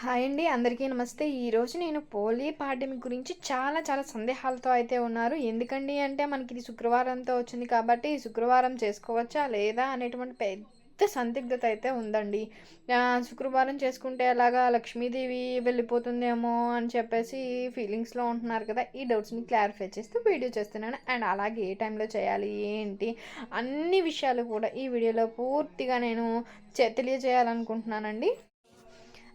Hi అండి అందరికీ నమస్తే. ఈరోజు నేను పోలీ పాడ్యమి గురించి చాలా చాలా సందేహాలతో అయితే ఉన్నారు. ఎందుకండి అంటే మనకి ఇది శుక్రవారంతో వచ్చింది కాబట్టి శుక్రవారం చేసుకోవచ్చా లేదా అనేటువంటి పెద్ద సందిగ్ధత అయితే ఉందండి. శుక్రవారం చేసుకుంటే అలాగా లక్ష్మీదేవి వెళ్ళిపోతుందేమో అని చెప్పేసి ఫీలింగ్స్లో ఉంటున్నారు కదా. ఈ డౌట్స్ని క్లారిఫై చేస్తూ వీడియో చేస్తున్నాను. అండ్ అలాగే ఏ టైంలో చేయాలి ఏంటి అన్ని విషయాలు కూడా ఈ వీడియోలో పూర్తిగా నేను తెలియజేయాలనుకుంటున్నానండి.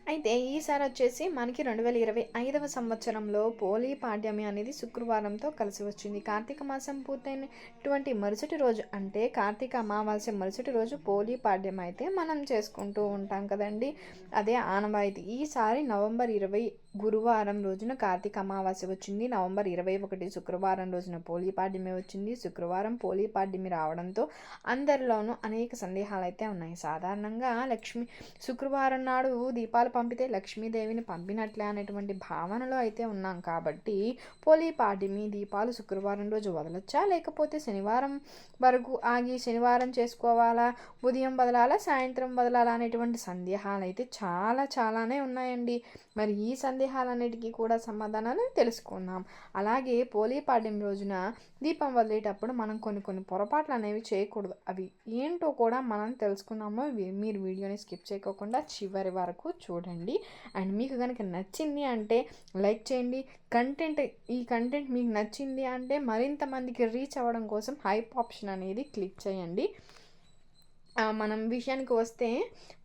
అయితే ఈసారి వచ్చేసి మనకి రెండు వేల ఇరవై ఐదవ సంవత్సరంలో పోలీ పాడ్యమి అనేది శుక్రవారంతో కలిసి వచ్చింది. కార్తీక మాసం పూర్తయినటువంటి మరుసటి రోజు అంటే కార్తీక అమావాస్య మరుసటి రోజు పోలీ పాడ్యం అయితే మనం చేసుకుంటూ ఉంటాం కదండి. అదే ఆనవాయితీ. ఈసారి నవంబర్ ఇరవై గురువారం రోజున కార్తీక అమావాస్య వచ్చింది. నవంబర్ ఇరవై ఒకటి శుక్రవారం రోజున పోలీపాడ్యమి వచ్చింది. శుక్రవారం పోలీపాడ్యమి రావడంతో అందరిలోనూ అనేక సందేహాలు అయితే ఉన్నాయి. సాధారణంగా లక్ష్మి శుక్రవారం నాడు దీపాలు పంపితే లక్ష్మీదేవిని పంపినట్లే అనేటువంటి భావనలో అయితే ఉన్నాం కాబట్టి పోలీపాడ్యమి దీపాలు శుక్రవారం రోజు వదలొచ్చా? లేకపోతే శనివారం వరకు ఆగి శనివారం చేసుకోవాలా? ఉదయం వదలాలా? సాయంత్రం వదలాలా? అనేటువంటి సందేహాలు అయితే చాలా చాలానే ఉన్నాయండి. మరి ఈ సందేహాలన్నిటికీ కూడా సమాధానాలు తెలుసుకుందాం అలాగే పోలీపాడ్యం రోజున దీపం వదిలేటప్పుడు మనం కొన్ని కొన్ని పొరపాట్లు అనేవి చేయకూడదు. అవి ఏంటో కూడా మనం తెలుసుకుందాము మీరు వీడియోని స్కిప్ చేయకోకుండా చివరి వరకు చూడండి. అండ్ మీకు కనుక నచ్చింది అంటే లైక్ చేయండి. కంటెంట్ ఈ కంటెంట్ మీకు నచ్చింది అంటే మరింత మందికి రీచ్ అవ్వడం కోసం హైప్ ఆప్షన్ అనేది క్లిక్ చేయండి. మనం విషయానికి వస్తే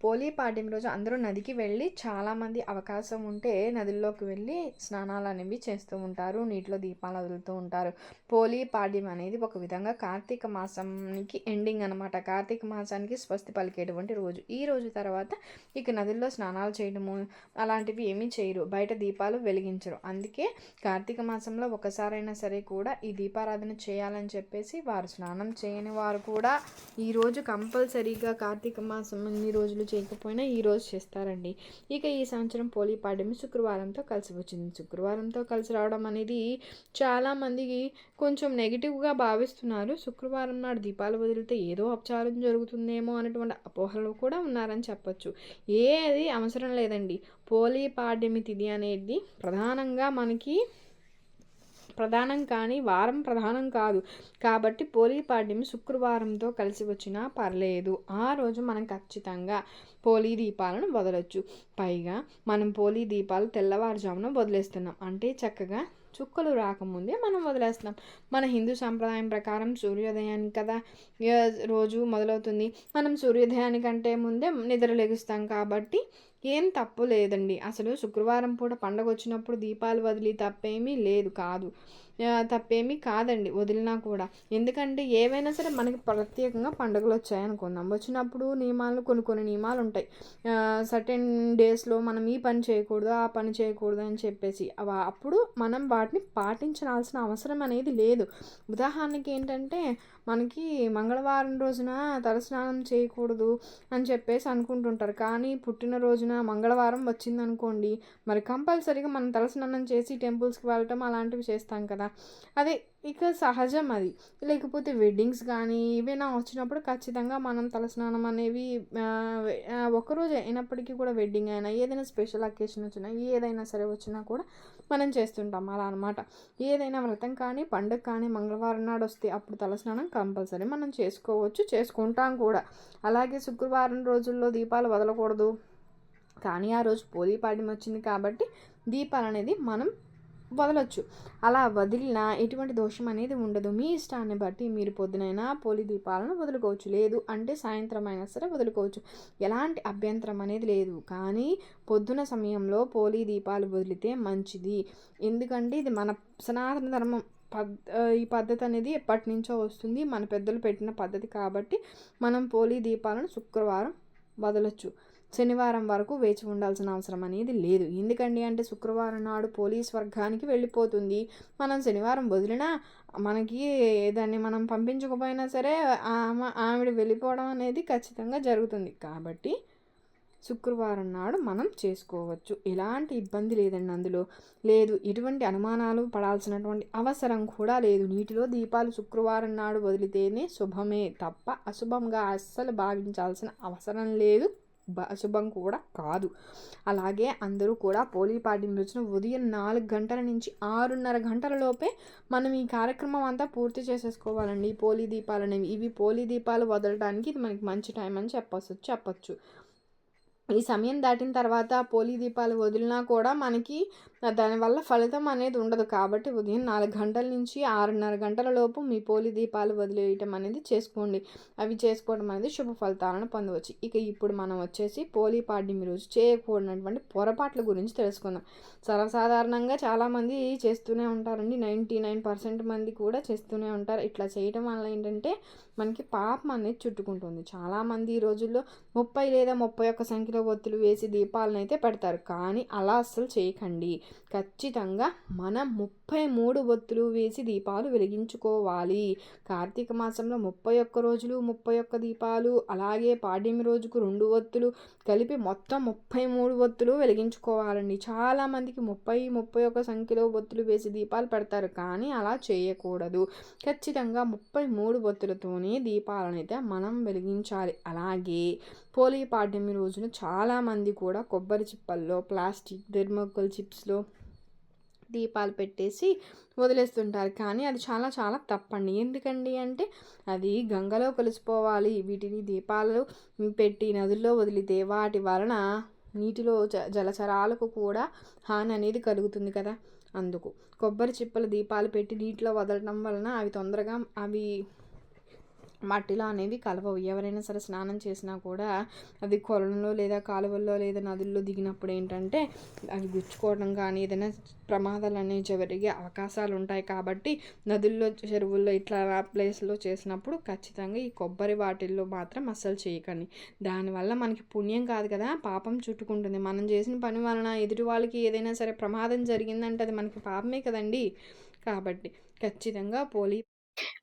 పోలీ పాడ్యం రోజు అందరూ నదికి వెళ్ళి చాలామంది అవకాశం ఉంటే నదుల్లోకి వెళ్ళి స్నానాలు అనేవి చేస్తూ ఉంటారు నీటిలో దీపాలు వదులుతూ ఉంటారు. పోలీ పాడ్యం అనేది ఒక విధంగా కార్తీక మాసానికి ఎండింగ్ అనమాట కార్తీక మాసానికి స్వస్తి పలికేటువంటి రోజు. ఈ రోజు తర్వాత ఇక నదుల్లో స్నానాలు చేయడము అలాంటివి ఏమీ చేయరు. బయట దీపాలు వెలిగించరు. అందుకే కార్తీక మాసంలో ఒకసారైనా సరే కూడా ఈ దీపారాధన చేయాలని చెప్పేసి వారు స్నానం చేయని వారు కూడా ఈరోజు కంపల్సరీ సరిగా కార్తీక మాసం అన్ని రోజులు చేయకపోయినా ఈ రోజు చేస్తారండి. ఇక ఈ సంవత్సరం పోలీ పాడ్యమి శుక్రవారంతో కలిసి వచ్చింది. శుక్రవారంతో కలిసి రావడం అనేది చాలామందికి కొంచెం నెగిటివ్గా భావిస్తున్నారు. శుక్రవారం నాడు దీపాలు వదిలితే ఏదో అపచారం జరుగుతుందేమో అనేటువంటి అపోహలు కూడా ఉన్నారని చెప్పొచ్చు. ఏది అవసరం లేదండి. పోలీ పాడ్యమి తిథి అనేది ప్రధానంగా మనకి ప్రధానం కానీ వారం ప్రధానం కాదు. కాబట్టి పోలీ పాడ్యమి శుక్రవారంతో కలిసి వచ్చినా పర్లేదు. ఆ రోజు మనం ఖచ్చితంగా పోలీ దీపాలను వదలొచ్చు. పైగా మనం పోలీ దీపాలు తెల్లవారుజామున వదిలేస్తున్నాం. అంటే చక్కగా చుక్కలు రాకముందే మనం వదిలేస్తున్నాం. మన హిందూ సాంప్రదాయం ప్రకారం సూర్యోదయానికి కదా రోజు మొదలవుతుంది? మనం సూర్యోదయానికంటే ముందే నిద్ర లెగుస్తాం కాబట్టి ఏం తప్పు లేదండి. అసలు శుక్రవారం పూట పండగ వచ్చినప్పుడు దీపాలు వదిలి తప్పేమీ లేదు కాదు. తప్పేమీ కాదండి వదిలినా కూడా. ఎందుకంటే ఏవైనా సరే మనకి ప్రత్యేకంగా పండుగలు వచ్చాయనుకుందాం. వచ్చినప్పుడు నియమాలు కొన్ని కొన్ని నియమాలు ఉంటాయి. సర్టెన్ డేస్లో మనం ఈ పని చేయకూడదు ఆ పని చేయకూడదు అని చెప్పేసి. అప్పుడు మనం వాటిని పాటించాల్సిన అవసరం అనేది లేదు. ఉదాహరణకి ఏంటంటే మనకి మంగళవారం రోజున తలస్నానం చేయకూడదు అని చెప్పేసి అనుకుంటుంటారు. కానీ పుట్టినరోజున మంగళవారం వచ్చిందనుకోండి మరి కంపల్సరీగా మనం తలస్నానం చేసి టెంపుల్స్కి వెళ్ళటం అలాంటివి చేస్తాం కదా. అదే ఇక సహజం అది. లేకపోతే వెడ్డింగ్స్ కానీ ఏవైనా వచ్చినప్పుడు ఖచ్చితంగా మనం తలస్నానం అనేవి ఒకరోజు అయినప్పటికీ కూడా వెడ్డింగ్ అయినా ఏదైనా స్పెషల్ అకేషన్ వచ్చినా ఏదైనా సరే వచ్చినా కూడా మనం చేస్తుంటాం. అలా అనమాట ఏదైనా వ్రతం కానీ పండుగ కానీ మంగళవారం నాడు వస్తే అప్పుడు తలస్నానం కంపల్సరీ మనం చేసుకోవచ్చు చేసుకుంటాం కూడా. అలాగే శుక్రవారం రోజుల్లో దీపాలు వదలకూడదు. కానీ ఆ రోజు పోలీ పాడ్యం వచ్చింది కాబట్టి దీపాలు అనేది మనం వదలొచ్చు. అలా వదిలినా ఎటువంటి దోషం అనేది ఉండదు. మీ ఇష్టాన్ని బట్టి మీరు పొద్దునైనా పోలి దీపాలను వదులుకోవచ్చు. లేదు అంటే సాయంత్రం అయినా సరే వదులుకోవచ్చు. ఎలాంటి అభ్యంతరం అనేది లేదు. కానీ పొద్దున సమయంలో పోలీ దీపాలు వదిలితే మంచిది. ఎందుకంటే ఇది మన సనాతన ధర్మం. పద్ ఈ పద్ధతి అనేది ఎప్పటి నుంచో వస్తుంది. మన పెద్దలు పెట్టిన పద్ధతి కాబట్టి మనం పోలీ దీపాలను శుక్రవారం వదలొచ్చు. శనివారం వరకు వేచి ఉండాల్సిన అవసరం అనేది లేదు. ఎందుకండి అంటే శుక్రవారం నాడు పోలీస్ వర్గానికి వెళ్ళిపోతుంది. మనం శనివారం వదిలినా మనకి దాన్ని మనం పంపించకపోయినా సరే ఆమె ఆవిడ వెళ్ళిపోవడం అనేది ఖచ్చితంగా జరుగుతుంది. కాబట్టి శుక్రవారం నాడు మనం చేసుకోవచ్చు. ఎలాంటి ఇబ్బంది లేదండి అందులో. లేదు ఎటువంటి అనుమానాలు పడాల్సినటువంటి అవసరం కూడా లేదు. నీటిలో దీపాలు శుక్రవారం నాడు వదిలితేనే శుభమే తప్ప అశుభంగా అస్సలు భావించాల్సిన అవసరం లేదు. అశుభం కూడా కాదు. అలాగే అందరూ కూడా పోలీ పాడ్యం రోజున ఉదయం నాలుగు గంటల నుంచి ఆరున్నర గంటల లోపే మనం ఈ కార్యక్రమం అంతా పూర్తి చేసేసుకోవాలండి. ఈ పోలీ దీపాలు అనేవి ఇవి పోలీ దీపాలు వదలడానికి ఇది మనకి మంచి టైం అని చెప్పచ్చు చెప్పచ్చు. ఈ సమయం దాటిన తర్వాత పోలీ దీపాలు వదిలినా కూడా మనకి దానివల్ల ఫలితం అనేది ఉండదు. కాబట్టి ఉదయం నాలుగు గంటల నుంచి ఆరున్నర గంటల లోపు మీ పోలి దీపాలు వదిలేయటం అనేది చేసుకోండి. అవి చేసుకోవడం అనేది శుభ ఫలితాలను పొందవచ్చు. ఇక ఇప్పుడు మనం వచ్చేసి పోలీ పాడ్యమి రోజు చేయకూడనటువంటి పొరపాట్ల గురించి తెలుసుకుందాం. సర్వసాధారణంగా చాలామంది చేస్తూనే ఉంటారండి. నైంటీ నైన్ పర్సెంట్ మంది కూడా చేస్తూనే ఉంటారు. ఇట్లా చేయటం వల్ల ఏంటంటే మనకి పాపం అనేది చుట్టుకుంటుంది. చాలామంది ఈ రోజుల్లో ముప్పై లేదా ముప్పై ఒక్క సంఖ్యలో ఒత్తులు వేసి దీపాలను అయితే పెడతారు. కానీ అలా అస్సలు చేయకండి. ఖచ్చితంగా మనం ముప్పై మూడు ఒత్తులు వేసి దీపాలు వెలిగించుకోవాలి. కార్తీక మాసంలో ముప్పై ఒక్క రోజులు ముప్పై ఒక్క దీపాలు అలాగే పాడ్యమి రోజుకు రెండు ఒత్తులు కలిపి మొత్తం ముప్పై మూడు ఒత్తులు వెలిగించుకోవాలండి. చాలామందికి ముప్పై ముప్పై ఒక్క సంఖ్యలో ఒత్తులు వేసి దీపాలు పెడతారు కానీ అలా చేయకూడదు. ఖచ్చితంగా ముప్పై మూడు ఒత్తులతోనే దీపాలను అయితే మనం వెలిగించాలి. అలాగే పోలీ పాడ్యమి రోజున చాలామంది కూడా కొబ్బరి చిప్పల్లో ప్లాస్టిక్ థెర్మోకోల్ చిప్స్లో దీపాలు పెట్టేసి వదిలేస్తుంటారు. కానీ అది చాలా చాలా తప్పండి. ఎందుకండి అంటే అది గంగలో కలిసిపోవాలి. వీటిని దీపాలు పెట్టి నదుల్లో వదిలితే వాటి వలన నీటిలో జ జలచరాలకు కూడా హాని అనేది కలుగుతుంది కదా. అందుకు కొబ్బరి చిప్పల దీపాలు పెట్టి నీటిలో వదలడం వలన అవి తొందరగా అవి మట్టిలో అనేవి కలవవు. ఎవరైనా సరే స్నానం చేసినా కూడా అది కొలంలో లేదా కాలువల్లో లేదా నదుల్లో దిగినప్పుడు ఏంటంటే అవి గుచ్చుకోవడం కానీ ఏదైనా ప్రమాదాలు అనేవి జరిగే అవకాశాలు ఉంటాయి. కాబట్టి నదుల్లో చెరువుల్లో ఇట్లా ప్లేస్లో చేసినప్పుడు ఖచ్చితంగా ఈ కొబ్బరి వాటిల్లో మాత్రం అస్సలు చేయకండి. దానివల్ల మనకి పుణ్యం కాదు కదా. పాపం చుట్టుకుంటుంది. మనం చేసిన పని వలన ఎదుటి వాళ్ళకి ఏదైనా సరే ప్రమాదం జరిగిందంటే అది మనకి పాపమే కదండి. కాబట్టి ఖచ్చితంగా పోలీ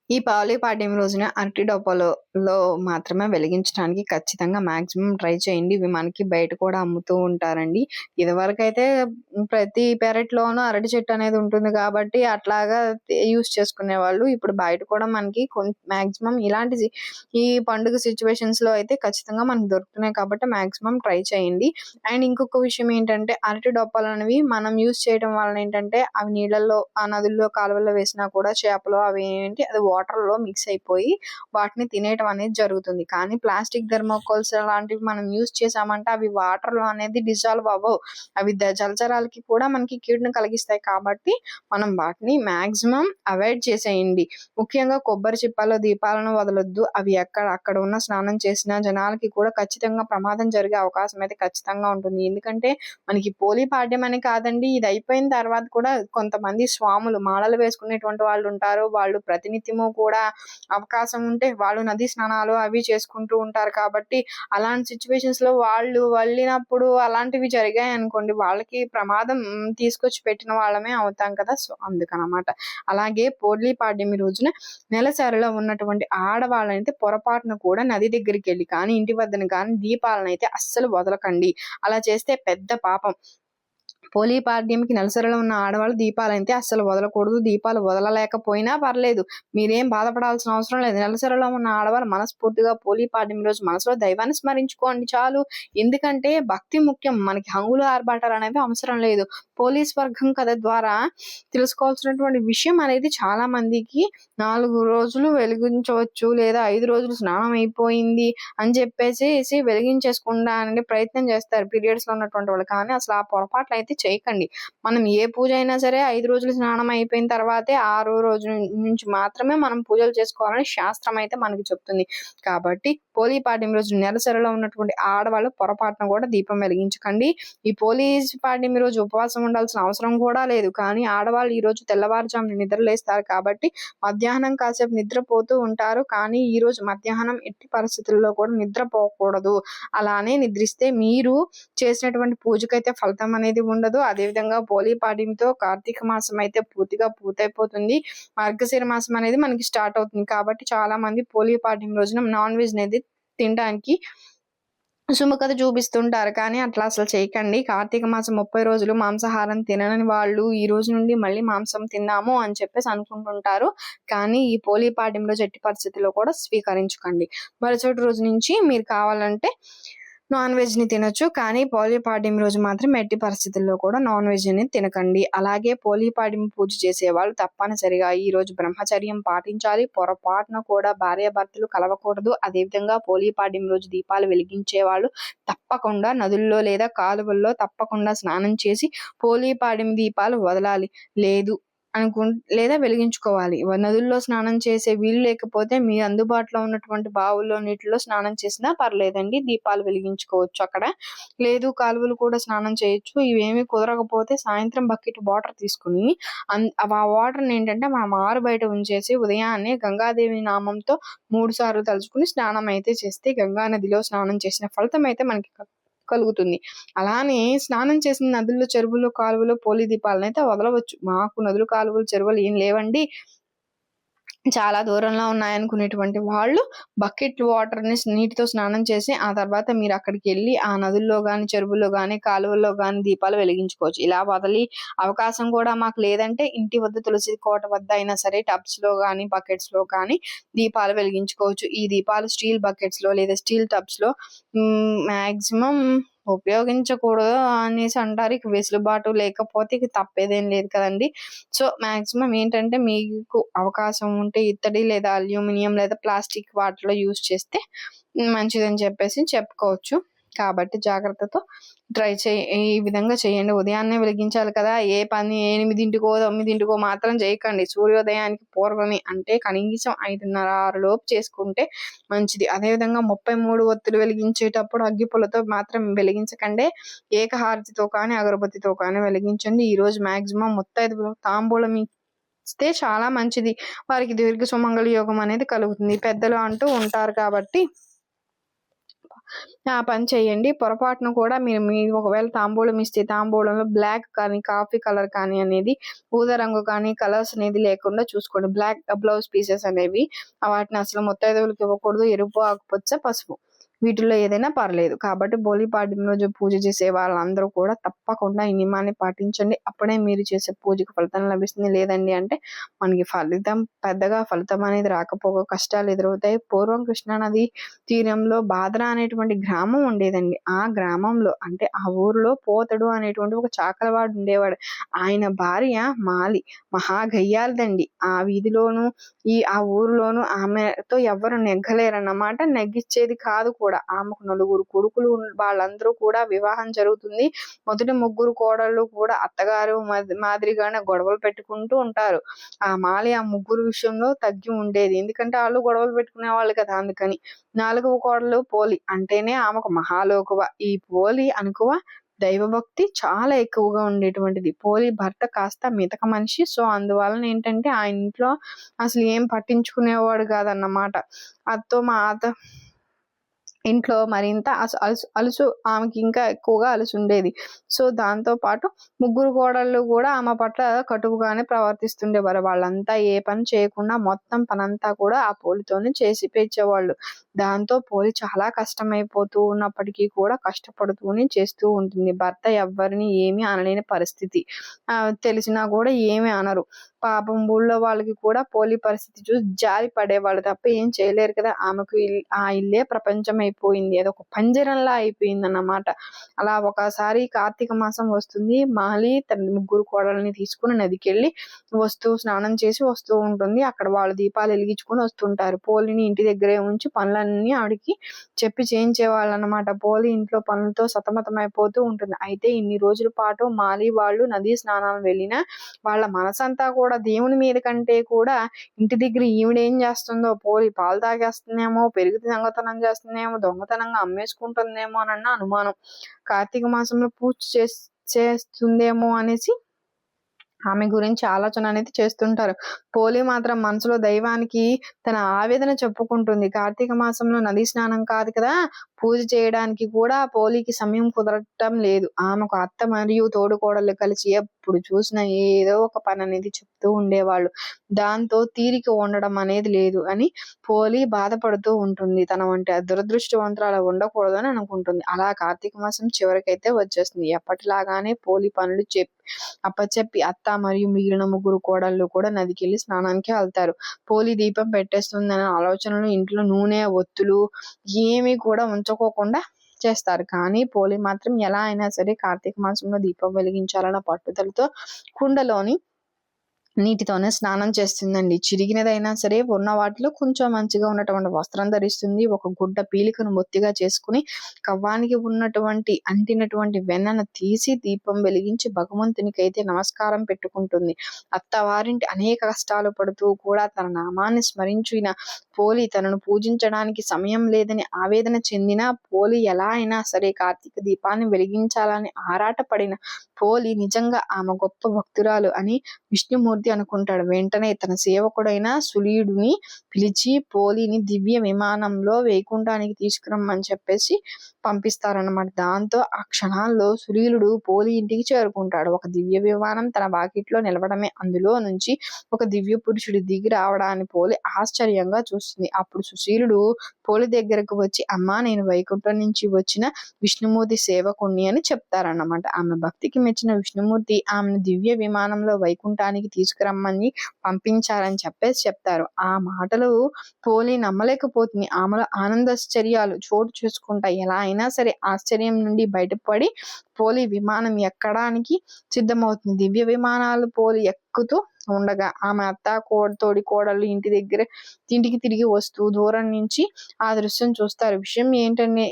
ఈ పాలి పాడ్యం రోజున అరటి డొప్పలో మాత్రమే వెలిగించడానికి ఖచ్చితంగా మాక్సిమం ట్రై చేయండి. ఇవి మనకి బయట కూడా అమ్ముతూ ఉంటారండి. ఇదివరకు అయితే ప్రతి పెరట్లోనూ అరటి చెట్టు అనేది ఉంటుంది కాబట్టి అట్లాగా యూస్ చేసుకునే వాళ్ళు ఇప్పుడు బయట కూడా మనకి మాక్సిమం ఇలాంటి ఈ పండుగ సిచ్యువేషన్స్లో అయితే ఖచ్చితంగా మనకు దొరుకుతున్నాయి కాబట్టి మాక్సిమం ట్రై చేయండి. అండ్ ఇంకొక విషయం ఏంటంటే అరటి డొప్పలు అనేవి మనం యూస్ చేయడం వలన ఏంటంటే అవి నీళ్ళల్లో ఆ నదుల్లో కాలువల్లో వేసినా కూడా చేపలు అవి ఏంటి అది వాటర్లో మిక్స్ అయిపోయి వాటిని తినేయటం అనేది జరుగుతుంది. కానీ ప్లాస్టిక్ థర్మోకోల్స్ లాంటివి మనం యూస్ చేసామంటే అవి వాటర్లో అనేది డిజాల్వ్ అవ్వవు. అవి జలచరాలకి కూడా మనకి కీడును కలిగిస్తాయి కాబట్టి మనం వాటిని మాక్సిమం అవాయిడ్ చేసేయండి. ముఖ్యంగా కొబ్బరి చిప్పల్లో దీపాలను వదలొద్దు. అవి ఎక్కడ అక్కడ ఉన్న స్నానం చేసిన జనాలకి కూడా ఖచ్చితంగా ప్రమాదం జరిగే అవకాశం అయితే ఖచ్చితంగా ఉంటుంది. ఎందుకంటే మనకి పోలీ పాడ్యం అని కాదండి. ఇది అయిపోయిన తర్వాత కూడా కొంతమంది స్వాములు మాలలు వేసుకునేటువంటి వాళ్ళు ఉంటారు. వాళ్ళు ప్రతినిత్యము కూడా అవకాశం ఉంటే వాళ్ళు నది స్నానాలు అవి చేసుకుంటూ ఉంటారు కాబట్టి అలాంటి సిచ్యువేషన్స్లో వాళ్ళు వెళ్ళినప్పుడు అలాంటివి జరిగాయి అనుకోండి వాళ్ళకి ప్రమాదం తీసుకొచ్చి పెట్టిన వాళ్ళమే అవుతాం కదా. సో అందుకనమాట. అలాగే పోర్లీ పాడ్యమి రోజున నెలసరిలో ఉన్నటువంటి ఆడవాళ్ళనైతే పొరపాటున కూడా నది దగ్గరికి వెళ్ళి కానీ ఇంటి వద్దన కానీ దీపాలను అయితే అస్సలు వదలకండి. అలా చేస్తే పెద్ద పాపం. పోలీ పాడ్యంకి నెలసరిలో ఉన్న ఆడవాళ్ళు దీపాలు అయితే అస్సలు వదలకూడదు. దీపాలు వదలలేకపోయినా పర్లేదు. మీరేం బాధపడాల్సిన అవసరం లేదు. నెలసరిలో ఉన్న ఆడవాళ్ళు మనస్ఫూర్తిగా పోలీ పాడ్యం రోజు మనసులో దైవాన్ని స్మరించుకోండి చాలు. ఎందుకంటే భక్తి ముఖ్యం. మనకి హంగులు ఆర్భాటాలు అనేవి అవసరం లేదు. పోలీస్ వర్గం కథ ద్వారా తెలుసుకోవాల్సినటువంటి విషయం అనేది చాలా మందికి నాలుగు రోజులు వెలిగించవచ్చు లేదా ఐదు రోజులు స్నానం అయిపోయింది అని చెప్పేసి వెలిగించేసుకుండా అనే ప్రయత్నం చేస్తారు పీరియడ్స్లో ఉన్నటువంటి వాళ్ళు. కానీ అసలు ఆ పొరపాట్లు అయితే చేయకండి. మనం ఏ పూజ అయినా సరే ఐదు రోజులు స్నానం అయిపోయిన తర్వాతే ఆరో రోజు నుంచి మాత్రమే మనం పూజలు చేసుకోవాలని శాస్త్రం అయితే మనకి చెప్తుంది. కాబట్టి పోలీ పాడ్యం రోజు నెలసరిలో ఉన్నటువంటి ఆడవాళ్ళు పొరపాటున కూడా దీపం వెలిగించకండి. ఈ పోలీస్ పాడ్యం రోజు ఉపవాసం ఉండాల్సిన అవసరం కూడా లేదు. కానీ ఆడవాళ్ళు ఈ రోజు తెల్లవారుజామున నిద్రలేస్తారు కాబట్టి మధ్యాహ్నం కాసేపు నిద్రపోతూ ఉంటారు. కానీ ఈ రోజు మధ్యాహ్నం ఎట్టి పరిస్థితుల్లో కూడా నిద్రపోకూడదు. అలానే నిద్రిస్తే మీరు చేసినటువంటి పూజకైతే ఫలితం అనేది ఉండదు. అదేవిధంగా పోలీ పాడ్యంతో కార్తీక మాసం అయితే పూర్తిగా పూర్తయిపోతుంది. మార్గశిర మాసం అనేది మనకి స్టార్ట్ అవుతుంది. కాబట్టి చాలా మంది పోలీ పాడ్యం రోజున నాన్ వెజ్ అనేది తినడానికి శుభకథ చూపిస్తుంటారు. కానీ అట్లా అసలు చేయకండి. కార్తీక మాసం ముప్పై రోజులు మాంసాహారం తినని వాళ్ళు ఈ రోజు నుండి మళ్ళీ మాంసం తిన్నాము అని చెప్పేసి అనుకుంటుంటారు. కానీ ఈ పోలీ పాడ్యం జట్టి పరిస్థితిలో కూడా స్వీకరించుకోండి. మరుసటి రోజు నుంచి మీరు కావాలంటే నాన్ వెజ్ని తినొచ్చు కానీ పోలిపాడ్యం రోజు మాత్రం ఎట్టి పరిస్థితుల్లో కూడా నాన్ వెజ్ని తినకండి. అలాగే పోలిపాడ్యం పూజ చేసేవాళ్ళు తప్పనిసరిగా ఈ రోజు బ్రహ్మచర్యం పాటించాలి. పొరపాటున కూడా భార్యాభర్తలు కలవకూడదు. అదేవిధంగా పోలిపాడ్యం రోజు దీపాలు వెలిగించే వాళ్ళు తప్పకుండా నదుల్లో లేదా కాలువల్లో తప్పకుండా స్నానం చేసి పోలిపాడ్యం దీపాలు వదలాలి. లేదు అనుకు లేదా వెలిగించుకోవాలి. నదుల్లో స్నానం చేసే వీలు లేకపోతే మీ అందుబాటులో ఉన్నటువంటి బావుల్లో నీటిలో స్నానం చేసినా పర్లేదండి. దీపాలు వెలిగించుకోవచ్చు అక్కడ. లేదు కాలువలు కూడా స్నానం చేయొచ్చు. ఇవేమి కుదరకపోతే సాయంత్రం బకెట్ వాటర్ తీసుకుని ఆ వాటర్ని ఏంటంటే మనం ఆరు బయట ఉంచేసి ఉదయాన్నే గంగాదేవి నామంతో మూడు సార్లు తలుచుకుని స్నానం అయితే చేస్తే గంగా నదిలో స్నానం చేసిన ఫలితం అయితే మనకి కలుగుతుంది. అలానే స్నానం చేసిన నదుల్లో చెరువులు కాలువలు పోలి దీపాలను అయితే వదలవచ్చు. మాకు నదులు కాలువలు చెరువులు ఏం లేవండి. చాలా దూరంలో ఉన్నాయనుకునేటువంటి వాళ్ళు బకెట్ వాటర్ని నీటితో స్నానం చేసి ఆ తర్వాత మీరు అక్కడికి వెళ్ళి ఆ నదుల్లో కానీ చెరువుల్లో కానీ కాలువల్లో కానీ దీపాలు వెలిగించుకోవచ్చు. ఇలా వదిలి అవకాశం కూడా మాకు లేదంటే ఇంటి వద్ద తులసి కోట వద్ద అయినా సరే టబ్స్లో కానీ బకెట్స్లో కానీ దీపాలు వెలిగించుకోవచ్చు. ఈ దీపాలు స్టీల్ బకెట్స్లో లేదా స్టీల్ టబ్స్లో మ్యాక్సిమం ఉపయోగించకూడదు అనేసి అంటారు. ఇక వెసులుబాటు లేకపోతే ఇక తప్పేదేం లేదు కదండి. సో మాక్సిమం ఏంటంటే మీకు అవకాశం ఉంటే ఇత్తడి లేదా అల్యూమినియం లేదా ప్లాస్టిక్ వాటిలో యూస్ చేస్తే మంచిదని చెప్పేసి చెప్పుకోవచ్చు. కాబట్టి జాగ్రత్తతో ట్రై చేయి ఈ విధంగా చేయండి. ఉదయాన్నే వెలిగించాలి కదా. ఏ పని ఎనిమిదింటికో తొమ్మిదింటికో మాత్రం చేయకండి. సూర్యోదయానికి పూర్వమే అంటే కనీసం ఐదున్నర ఆరు లోపు చేసుకుంటే మంచిది. అదేవిధంగా ముప్పై మూడు ఒత్తులు వెలిగించేటప్పుడు అగ్గిపులతో మాత్రం వెలిగించకండి. ఏకహారతితో కానీ అగరబత్తితో కానీ వెలిగించండి. ఈ రోజు మాక్సిమం ముత్తైదు తాంబూలం ఇస్తే చాలా మంచిది. వారికి దీర్ఘ సుమంగళ యోగం అనేది కలుగుతుంది. పెద్దలు అంటూ ఉంటారు కాబట్టి పని చేయండి. పొరపాటును కూడా మీరు మీ ఒకవేళ తాంబూలం ఇస్తే తాంబూలంలో బ్లాక్ కానీ కాఫీ కలర్ కానీ అనేది ఊదా రంగు కానీ కలర్స్ అనేది లేకుండా చూసుకోండి. బ్లాక్ బ్లౌజ్ పీసెస్ అనేవి వాటిని అసలు మొత్తైదువులకు ఇవ్వకూడదు. ఎరుపు ఆకుపచ్చ పసుపు. వీటిలో ఏదైనా పర్లేదు. కాబట్టి బోలిపాడ్యం రోజు పూజ చేసే వాళ్ళందరూ కూడా తప్పకుండా ఈ నియమాన్ని పాటించండి. అప్పుడే మీరు చేసే పూజకు ఫలితం లభిస్తుంది. లేదండి అంటే మనకి ఫలితం పెద్దగా ఫలితం అనేది రాకపోగా కష్టాలు ఎదురవుతాయి. పూర్వం కృష్ణానది తీరంలో బాద్రా అనేటువంటి గ్రామం ఉండేదండి. ఆ గ్రామంలో అంటే ఆ ఊరిలో పోతడు అనేటువంటి ఒక చాకలవాడు ఉండేవాడు. ఆయన భార్య మాలి మహాగయ్యాలదండి ఆ వీధిలోను ఈ ఆ ఊరిలోను ఆమెతో ఎవరు నెగ్గలేరన్నమాట. నెగ్గిచ్చేది కాదు కూడా. ఆమెకు నలుగురు కొడుకులు వాళ్ళందరూ కూడా వివాహం జరుగుతుంది. మొదటి ముగ్గురు కోడళ్ళు కూడా అత్తగారు మాదిరిగానే గొడవలు పెట్టుకుంటూ ఉంటారు. ఆ మాలి ఆ ముగ్గురు విషయంలో తగ్గి ఉండేది. ఎందుకంటే వాళ్ళు గొడవలు పెట్టుకునే వాళ్ళు కదా అందుకని. నాలుగవ కోడలు పోలి అంటేనే ఆమెకు మహాలోకువ. ఈ పోలి అనుకువ దైవభక్తి చాలా ఎక్కువగా ఉండేటువంటిది. పోలి భర్త కాస్త మితక మనిషి. సో అందువలన ఏంటంటే ఆ ఇంట్లో అసలు ఏం పట్టించుకునేవాడు కాదన్నమాట. అత్తో మా అత్త ఇంట్లో మరింత అలసు అలుసు ఆమెకి ఇంకా ఎక్కువగా అలుసు ఉండేది. సో దాంతో పాటు ముగ్గురు కోడళ్ళు కూడా ఆమె పట్ల కటువుగానే ప్రవర్తిస్తుండేవారు వాళ్ళంతా ఏ పని చేయకుండా మొత్తం పనంతా కూడా ఆ పోలితోనే చేసి పెంచేవాళ్ళు దాంతో పోలి చాలా కష్టమైపోతూ ఉన్నప్పటికీ కూడా కష్టపడుతూనే చేస్తూ ఉంటుంది. భర్త ఎవరిని ఏమీ అనలేని పరిస్థితి. తెలిసినా కూడా ఏమీ అనరు. పాపం ఊళ్ళో వాళ్ళకి కూడా పోలి పరిస్థితి చూసి జారి పడేవాళ్ళు తప్ప ఏం చేయలేరు కదా. ఆమెకు ఆ ఇల్లే ప్రపంచం అయిపోయింది. అది ఒక పంజరంలా అయిపోయింది అన్నమాట అలా ఒకసారి కార్తీక మాసం వస్తుంది. మాలి తన ముగ్గురు కోడల్ని తీసుకుని నదికి వెళ్ళి వస్తూ స్నానం చేసి వస్తూ ఉంటుంది. అక్కడ వాళ్ళు దీపాలు వెలిగించుకొని వస్తుంటారు. పోలిని ఇంటి దగ్గరే ఉంచి పనులన్నీ ఆవిడకి చెప్పి చేయించేవాళ్ళు అనమాట పోలి ఇంట్లో పనులతో సతమతం అయిపోతూ ఉంటుంది. అయితే ఇన్ని రోజుల పాటు మాలి వాళ్ళు నదీ స్నానాలు వెళ్ళినా వాళ్ళ మనసంతా కూడా దేవుని మీద కంటే కూడా ఇంటి దగ్గర ఈవిడేం చేస్తుందో పోలి పాలు తాగేస్తుందేమో పెరుగు దొంగతనం చేస్తుందేమో దొంగతనంగా అమ్మేసుకుంటుందేమో అన్న అనుమానం. కార్తీక మాసంలో పూజ చేస్తుందేమో అనేసి ఆమె గురించి ఆలోచన అనేది చేస్తుంటారు. పోలి మాత్రం మనసులో దైవానికి తన ఆవేదన చెప్పుకుంటుంది. కార్తీక మాసంలో నదీ స్నానం కాదు కదా పూజ చేయడానికి కూడా పోలికి సమయం కుదరటం లేదు. ఆమెకు అత్త మరియు తోడుకోడలు కలిసి ఎప్పుడు చూసినా ఏదో ఒక పని అనేది చెప్తూ ఉండేవాళ్ళు. దాంతో తీరిక ఉండడం అనేది లేదు అని పోలి బాధపడుతూ ఉంటుంది. తన వంటి దురదృష్టవంతురాలు ఉండకూడదు అని అనుకుంటుంది. అలా కార్తీక మాసం చివరికైతే వచ్చేస్తుంది. ఎప్పటిలాగానే పోలి పనులు చెప్పి అప్పచెప్పి అత్త మరియు మిగిలిన ముగ్గురు కోడళ్ళు కూడా నదికి వెళ్ళి స్నానానికి వెళ్తారు పోలి దీపం పెట్టేస్తుందనే ఆలోచనలు ఇంట్లో నూనె ఒత్తులు ఏమీ కూడా ఉంచకోకుండా చేస్తారు. కానీ పోలి మాత్రం ఎలా అయినా సరే కార్తీక మాసంలో దీపం వెలిగించాలన్న పట్టుదలతో కుండలోని నీటితోనే స్నానం చేస్తుందండి. చిరిగినదైనా సరే ఉన్న వాటిలో కొంచెం మంచిగా ఉన్నటువంటి వస్త్రం ధరిస్తుంది. ఒక గుడ్డ పీలికను మొత్తిగా చేసుకుని కవ్వానికి ఉన్నటువంటి అంటినటువంటి వెన్నను తీసి దీపం వెలిగించి భగవంతునికి అయితే నమస్కారం పెట్టుకుంటుంది. అత్తవారింటి అనేక కష్టాలు పడుతూ కూడా తన నామాన్ని స్మరించిన పోలి తనను పూజించడానికి సమయం లేదని ఆవేదన చెందిన పోలి ఎలా అయినా సరే కార్తీక దీపాన్ని వెలిగించాలని ఆరాటపడిన పోలి నిజంగా ఆమె గొప్ప భక్తురాలు అని విష్ణుమూర్తి మూర్తి అనుకుంటాడు. వెంటనే తన సేవకుడైన సులీయుడిని పిలిచి పోలిని దివ్య విమానంలో వైకుంఠానికి తీసుకురమ్మని చెప్పేసి పంపిస్తారనమాట దాంతో ఆ క్షణాల్లో సులీలుడు పోలి ఇంటికి చేరుకుంటాడు. ఒక దివ్య విమానం తన వాకిట్లో నిలవడమే. అందులో నుంచి ఒక దివ్య పురుషుడు దిగి రావడాన్ని పోలి ఆశ్చర్యంగా చూస్తుంది. అప్పుడు సుశీలుడు పోలి దగ్గరకు వచ్చి అమ్మా నేను వైకుంఠం నుంచి వచ్చిన విష్ణుమూర్తి సేవకుణ్ణి అని చెప్తారన్నమాట. ఆమె భక్తికి మెచ్చిన విష్ణుమూర్తి ఆమెను దివ్య విమానంలో వైకుంఠానికి తీసుకు తీసుకురమ్మని పంపించారని చెప్పేసి చెప్తారు. ఆ మాటలు పోలి నమ్మలేకపోతుంది. ఆమెలో ఆనందాశ్చర్యాలు చోటు చేసుకుంటాయి ఎలా అయినా సరే ఆశ్చర్యం నుండి బయటపడి పోలి విమానం ఎక్కడానికి సిద్ధమవుతుంది. దివ్య విమానాలు పోలి ఎక్కుతూ ఉండగా ఆమె అత్త కోడ తోడి కోడలు ఇంటి దగ్గర ఇంటికి తిరిగి వస్తూ దూరం నుంచి ఆ దృశ్యం చూస్తారు. విషయం ఏంటనే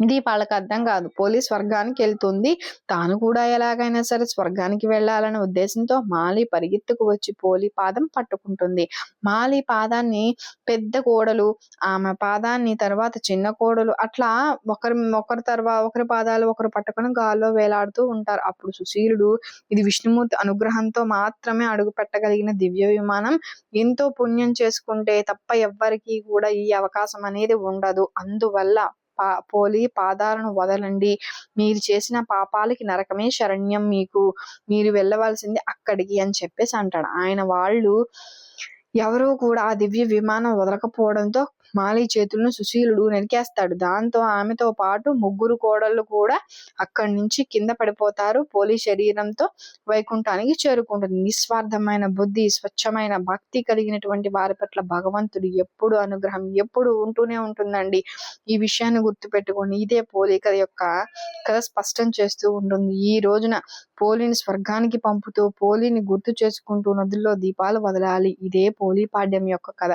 ఇది వాళ్ళకి అర్థం కాదు. పోలీస్ స్వర్గానికి వెళ్తుంది. తాను కూడా ఎలాగైనా సరే స్వర్గానికి వెళ్ళాలనే ఉద్దేశంతో మాలి పరిగెత్తుకు వచ్చి పోలి పాదం పట్టుకుంటుంది. మాలి పాదాన్ని పెద్ద కోడలు ఆమె పాదాన్ని తర్వాత చిన్న కోడలు అట్లా ఒకరి ఒకరి తర్వాత ఒకరి పాదాలు ఒకరు పట్టుకొని గాల్లో వేలాడుతూ ఉంటారు. అప్పుడు సుశీలుడు ఇది విష్ణుమూర్తి అనుగ్రహంతో మాత్రమే అడుగు పెట్టగలిగిన దివ్య విమానం. ఎంతో పుణ్యం చేసుకుంటే తప్ప ఎవ్వరికి కూడా ఈ అవకాశం అనేది ఉండదు. అందువల్ల పా పోలి పాదాలను వదలండి. మీరు చేసిన పాపాలకి నరకమే శరణ్యం మీకు. మీరు వెళ్ళవలసింది అక్కడికి అని చెప్పేసి అంటాడు. ఆయన వాళ్ళు ఎవరూ కూడా ఆ దివ్య విమానం వదలకపోవడంతో మాలి చేతులను సుశీలుడు నరికేస్తాడు. దాంతో ఆమెతో పాటు ముగ్గురు కోడళ్ళు కూడా అక్కడి నుంచి కింద పడిపోతారు. పోలి శరీరంతో వైకుంఠానికి చేరుకుంటుంది. నిస్వార్థమైన బుద్ధి స్వచ్ఛమైన భక్తి కలిగినటువంటి వారి పట్ల భగవంతుడు ఎప్పుడు అనుగ్రహం ఎప్పుడు ఉంటూనే ఉంటుందండి. ఈ విషయాన్ని గుర్తుపెట్టుకోండి. ఇదే పోలిక యొక్క కథ స్పష్టం చేస్తూ ఉంటుంది. ఈ రోజున పోలిని స్వర్గానికి పంపుతూ పోలిని గుర్తు చేసుకుంటూ నదుల్లో దీపాలు వదలాలి. ఇదే పోలి పాడ్యం యొక్క కథ.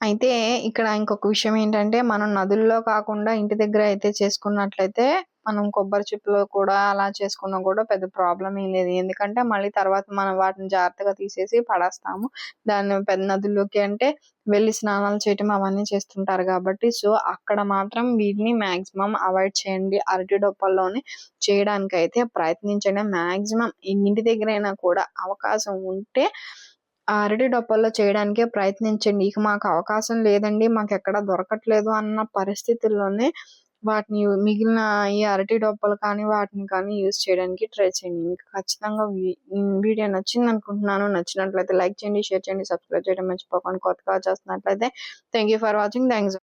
అయితే ఇక్కడ ఇంకొక విషయం ఏంటంటే మనం నదుల్లో కాకుండా ఇంటి దగ్గర అయితే చేసుకున్నట్లయితే మనం కొబ్బరి చిప్పలో కూడా అలా చేసుకున్నా కూడా పెద్ద ప్రాబ్లం ఏం లేదు. ఎందుకంటే మళ్ళీ తర్వాత మనం వాటిని జాగ్రత్తగా తీసేసి పడేస్తాము. దాన్ని పెద్ద నదుల్లోకి అంటే వెళ్ళి స్నానాలు చేయటం అవన్నీ చేస్తుంటారు కాబట్టి సో అక్కడ మాత్రం వీటిని మాక్సిమం అవాయిడ్ చేయండి. అరటి డొప్పల్లోనే చేయడానికి అయితే ప్రయత్నించండి. మాక్సిమం ఇంటి దగ్గరైనా కూడా అవకాశం ఉంటే అరటి డొప్పల్లో చేయడానికే ప్రయత్నించండి. ఇక మాకు అవకాశం లేదండి. మాకు ఎక్కడ దొరకట్లేదు అన్న పరిస్థితుల్లోనే వాటిని మిగిలిన ఈ అరటి డొప్పలు కానీ వాటిని కానీ యూజ్ చేయడానికి ట్రై చేయండి. మీకు ఖచ్చితంగా వీడియో నచ్చింది అనుకుంటున్నాను. నచ్చినట్లయితే లైక్ చేయండి షేర్ చేయండి సబ్స్క్రైబ్ చేయడం మర్చిపోకండి. కొత్తగా చేస్తున్నట్లయితే thank you for watching. Thanks